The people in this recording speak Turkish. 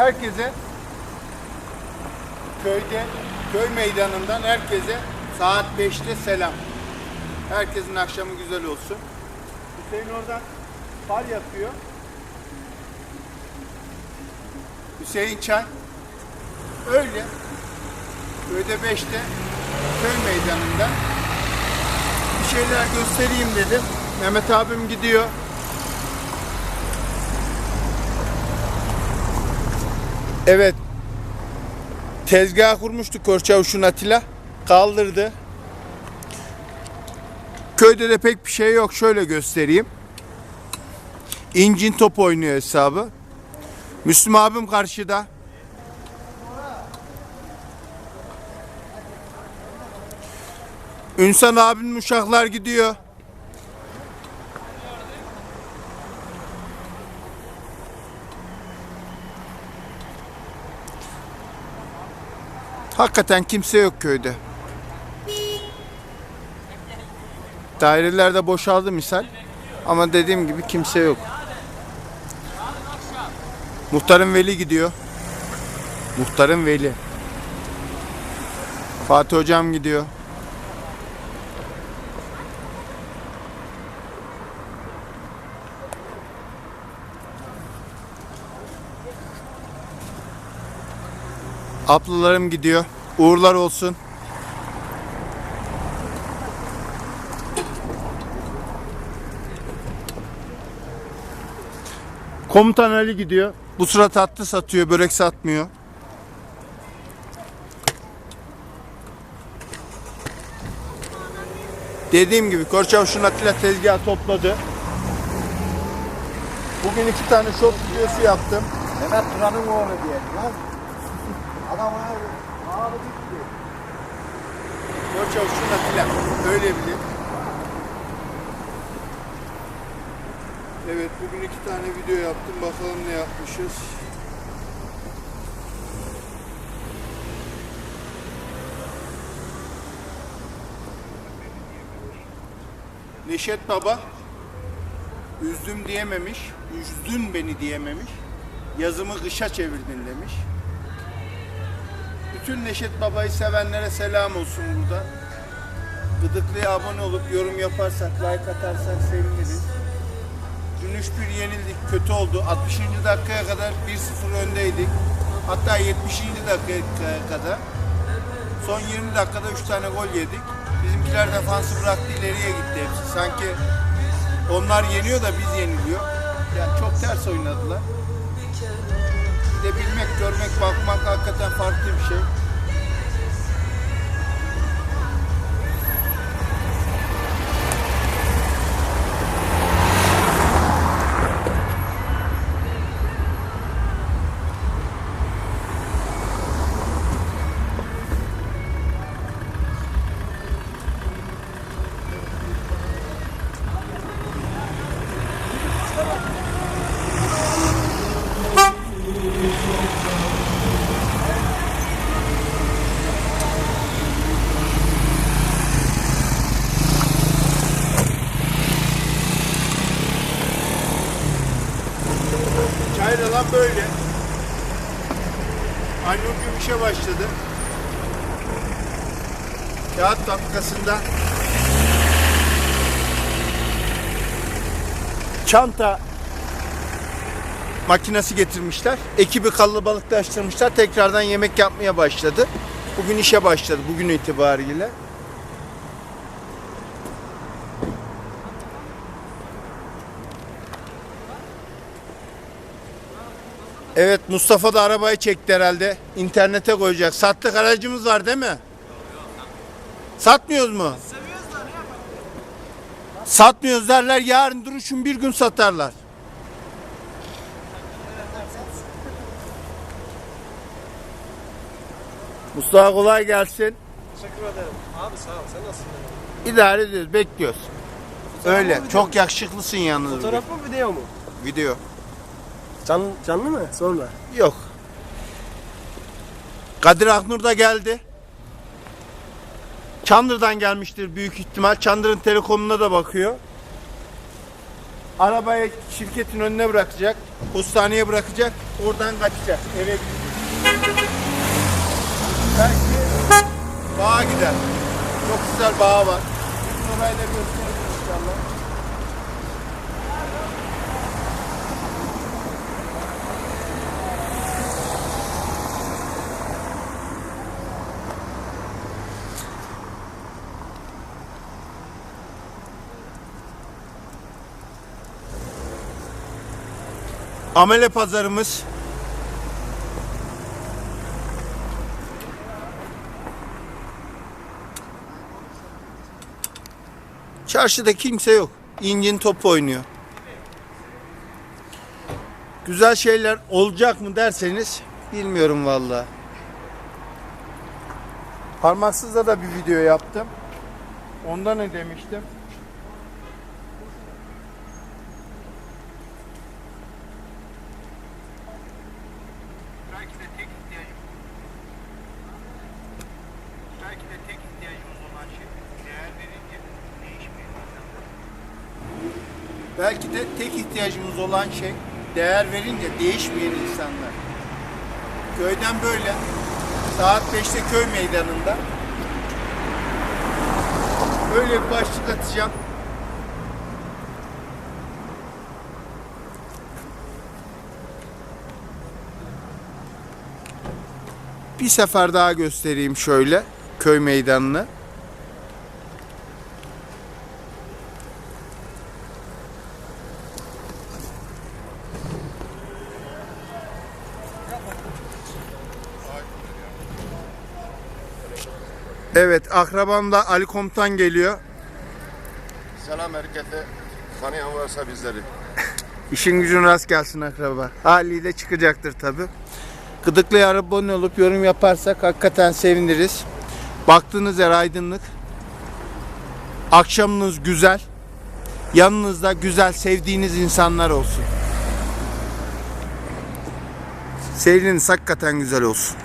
herkese köyde, köy meydanından herkese saat 5'te selam. Herkesin akşamı güzel olsun. Hüseyin oradan fal yapıyor. Hüseyin Çay. Öyle. Köyde 5'te köy meydanında bir şeyler göstereyim dedim. Mehmet abim gidiyor. Evet. Tezgah kurmuştu Korçavuş'un Atilla. Kaldırdı. Köyde de pek bir şey yok. Şöyle göstereyim. İncin top oynuyor hesabı. Müslüm abim karşıda. Ünsan abinin uşaklar gidiyor. Hakikaten kimse yok köyde. Daireler de boşaldı misal. Ama dediğim gibi kimse yok. Muhtarın veli gidiyor. Muhtarın veli. Fatih hocam gidiyor. Ablalarım gidiyor. Uğurlar olsun. Komutan Ali gidiyor. Bu sıra tatlı satıyor, börek satmıyor. Dediğim gibi Korçavuş'un Atilla tezgahı topladı. Bugün iki tane short videosu yaptım. Mehmet Turan'ın oğlu diye. Adam abi, abi gitti. Korçavuş'un Atilla. Öyle bilin. Evet bugün iki tane video yaptım. Bakalım ne yapmışız. Neşet Baba üzdüm diyememiş, üzdün beni diyememiş, yazımı kışa çevirdin demiş. Bütün Neşet Baba'yı sevenlere selam olsun burada. Gıdıklı'ya abone olup yorum yaparsak, like atarsak seviniriz. Dün 3-1 yenildik, kötü oldu. 60. dakikaya kadar 1-0 öndeydik. Hatta 70. dakikaya kadar. Son 20 dakikada 3 tane gol yedik. Bizimkiler defansı bıraktı, ileriye gitti hepsi. Sanki onlar yeniyor da biz yeniliyor. Yani çok ters oynadılar. Bir de bilmek, görmek, bakmak hakikaten farklı bir şey. Çayralan böyle. Annugüm işe başladı. Kağıt fabrikasında çanta makinesi getirmişler. Ekibi kalabalıklaştırmışlar. Tekrardan yemek yapmaya başladı. Bugün işe başladı. Bugün itibariyle. Evet Mustafa da arabayı çekti herhalde. İnternete koyacak. Sattık aracımız var değil mi? Satmıyoruz mu? Satmıyoruz derler yarın duruşun bir gün satarlar. Mustafa kolay gelsin. Teşekkür ederim. Abi sağ ol. Sen nasılsın? İdare ediyoruz, bekliyoruz. Öyle. Çok yakışıklısın yalnız. Fotoğraf mı video mu? Video. Can, canlı mı? Sonra. Yok. Kadir Aknur da geldi. Çandır'dan gelmiştir büyük ihtimal. Çandır'ın telekomuna da bakıyor. Arabayı şirketin önüne bırakacak. Postaneye bırakacak. Oradan kaçacak. Eve. Belki bağa gider. Çok güzel bağı var. Orayı da gösteririz inşallah. Amele pazarımız. Çarşıda kimse yok. İncin top oynuyor. Güzel şeyler olacak mı derseniz bilmiyorum valla. Parmaksızda da bir video yaptım. Onda ne demiştim? Belki de tek ihtiyacımız belki de tek ihtiyacımız olan şey değer verince değişmiyor. Belki de tek ihtiyacımız olan şey değer verince değişmeyen insanlar. Köyden böyle saat 5'te köy meydanında böyle bir başlık atacağım. Bir sefer daha göstereyim şöyle köy meydanını. Evet akrabam da Ali Komutan geliyor. Selam herkese. Tanıyan varsa bizleri. İşin gücün rast gelsin akraba. Haliyle çıkacaktır tabi. Gıdıklıya abone olup yorum yaparsak hakikaten seviniriz. Baktığınız yer aydınlık. Akşamınız güzel. Yanınızda güzel sevdiğiniz insanlar olsun. Seyriniz hakikaten güzel olsun.